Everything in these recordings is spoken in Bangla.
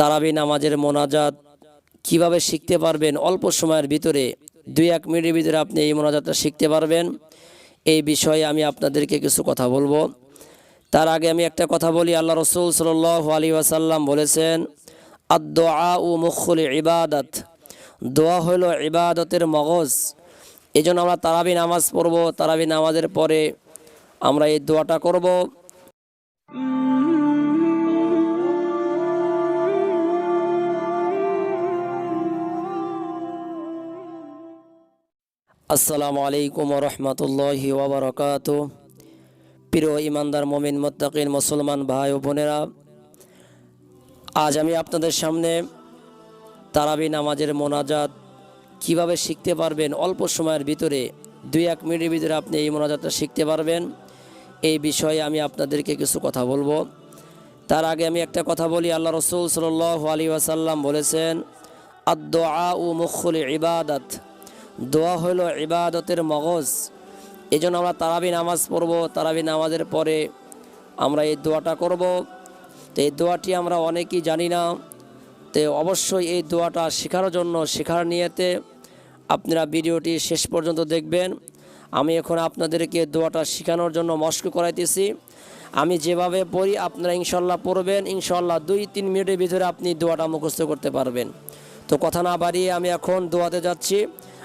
তারাবি নামাজের মোনাজাত কীভাবে শিখতে পারবেন? অল্প সময়ের ভিতরে দুই এক মিনিটের ভিতরে আপনি এই মোনাজাতটা শিখতে পারবেন। এই বিষয়ে আমি আপনাদেরকে কিছু কথা বলব। তার আগে আমি একটা কথা বলি। আল্লাহ রসুল সাল আলী ওয়াসাল্লাম বলেছেন আদোয়া ও মুখুল ইবাদত। দোয়া হলো ইবাদতের মগজ। এই জন্য আমরা তারাবি নামাজ পড়ব। তারাবি নামাজের পরে আমরা এই দোয়াটা করব। আসসালামু আলাইকুম রহমতুল্লাহি ওবরকাত প্রিয় ইমানদার মমিন মোত্তাকিন মুসলমান ভাই ও বোনেরা, আজ আমি আপনাদের সামনে তারাবি নামাজের মোনাজাত কীভাবে শিখতে পারবেন, অল্প সময়ের ভিতরে, দুই এক মিনিটের ভিতরে আপনি এই মোনাজাতটা শিখতে পারবেন। এই বিষয়ে আমি আপনাদেরকে কিছু কথা বলব। তার আগে আমি একটা কথা বলি, আল্লাহ রসুল সাল আলী ওয়াসাল্লাম বলেছেন আদোয়া ও মুখুল ইবাদত। দোয়া হলো ইবাদতের মগজ। এই জন্য আমরা তারাবি নামাজ পড়ব, তারাবি নামাজের পরে আমরা এই দোয়াটা করব। তো এই দোয়াটি আমরা অনেকেই জানি না। তো অবশ্যই এই দোয়াটা শেখার জন্য, শেখার নিয়েতে আপনারা ভিডিওটি শেষ পর্যন্ত দেখবেন। আমি এখন আপনাদেরকে দোয়াটা শেখানোর জন্য মস্ক করাইতেছি। আমি যেভাবে পড়ি আপনারা ইনশাল্লাহ পড়বেন। ইনশাল্লাহ দুই তিন মিনিটের ভিতরে আপনি দোয়াটা মুখস্থ করতে পারবেন। তো কথা না বাড়িয়ে আমি এখন দোয়াতে যাচ্ছি।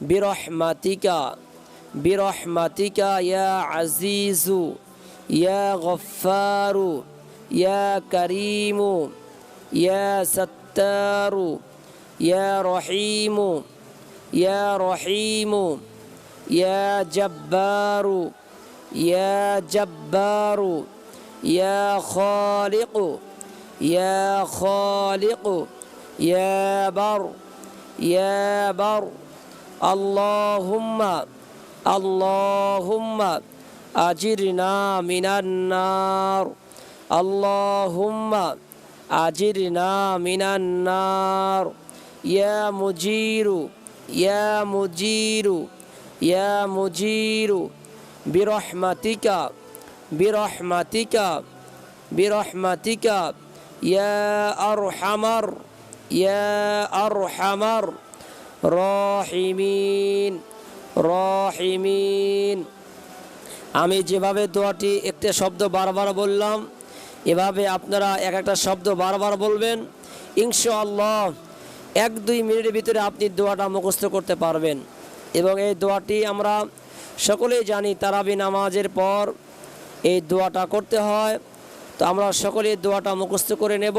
برحمتك برحمتك يا عزيز يا غفار يا كريم يا ستار يا رحيم يا رحيم يا جبار يا جبار يا خالق يا خالق يا بر يا بر. اللهم اللهم أجرنا من النار اللهم أجرنا من النار يا مجير يا مجير يا مجير برحمتك برحمتك برحمتك يا أرحمر يا أرحمر রহিমিন রহিমিন। আমি যেভাবে দোয়াটি একটা শব্দ বারবার বললাম, এভাবে আপনারা এক একটা শব্দ বারবার বলবেন। ইনশাআল্লাহ এক দুই মিনিটের ভিতরে আপনি দোয়াটা মুখস্থ করতে পারবেন। এবং এই দোয়াটি আমরা সকলেই জানি, তারাবি নামাজের পর এই দোয়াটা করতে হয়। তো আমরা সকলে এই দোয়াটা মুখস্থ করে নেব।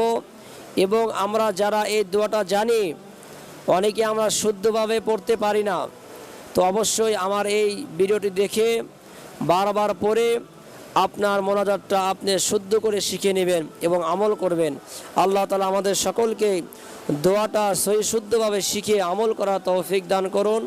এবং আমরা যারা এই দোয়াটা জানি অনেকে আমরা শুদ্ধভাবে পড়তে পারি না। তো অবশ্যই আমার এই ভিডিওটি দেখে বারবার পড়ে আপনার মোনাজাতটা আপনি শুদ্ধ করে শিখে নেবেন এবং আমল করবেন। আল্লাহ তালা আমাদের সকলকে দোয়াটা সহি শুদ্ধভাবে শিখে আমল করা তৌফিক দান করুন।